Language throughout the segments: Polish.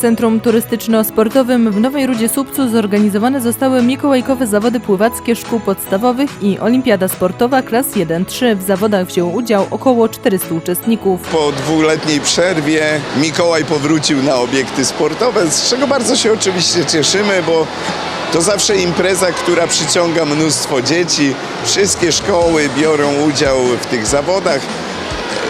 Centrum Turystyczno-Sportowym w Nowej Rudzie Słupcu zorganizowane zostały mikołajkowe zawody pływackie szkół podstawowych i olimpiada sportowa klas 1-3. W zawodach wzięło udział około 400 uczestników. Po dwuletniej przerwie Mikołaj powrócił na obiekty sportowe, z czego bardzo się oczywiście cieszymy, bo to zawsze impreza, która przyciąga mnóstwo dzieci. Wszystkie szkoły biorą udział w tych zawodach.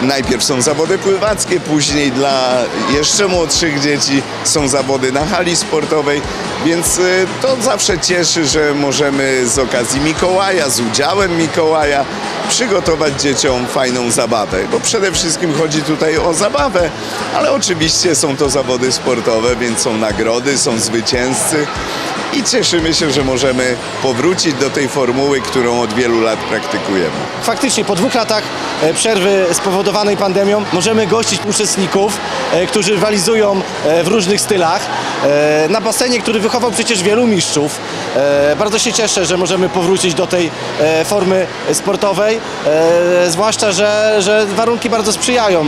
Najpierw są zawody pływackie, później dla jeszcze młodszych dzieci są zawody na hali sportowej, więc y, to zawsze cieszy, że możemy z okazji Mikołaja, z udziałem Mikołaja przygotować dzieciom fajną zabawę, bo przede wszystkim chodzi tutaj o zabawę, ale oczywiście są to zawody sportowe, więc są nagrody, są zwycięzcy i cieszymy się, że możemy powrócić do tej formuły, którą od wielu lat praktykujemy. Faktycznie po dwóch latach e, przerwy spowodowanej pandemią możemy gościć uczestników, e, którzy rywalizują e, w różnych stylach. Na basenie, który wychował przecież wielu mistrzów. Bardzo się cieszę, że możemy powrócić do tej formy sportowej, zwłaszcza, że, że warunki bardzo sprzyjają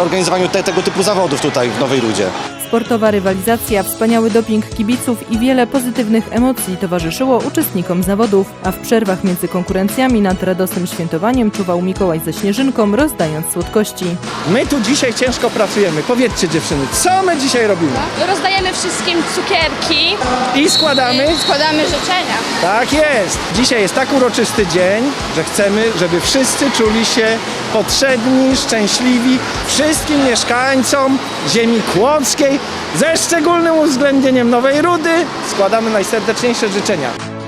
organizowaniu te, tego typu zawodów tutaj w Nowej Rudzie. Sportowa rywalizacja, wspaniały doping kibiców i wiele pozytywnych emocji towarzyszyło uczestnikom zawodów, a w przerwach między konkurencjami nad radosnym świętowaniem czuwał Mikołaj ze śnieżynką, rozdając słodkości. My tu dzisiaj ciężko pracujemy. Powiedzcie dziewczyny, co my dzisiaj robimy? Rozdajemy wszystkim cukierki I składamy. i składamy życzenia. Tak jest. Dzisiaj jest tak uroczysty dzień, że chcemy, żeby wszyscy czuli się potrzebni, szczęśliwi. Wszystkim mieszkańcom ziemi kłodzkiej ze szczególnym uwzględnieniem Nowej Rudy składamy najserdeczniejsze życzenia.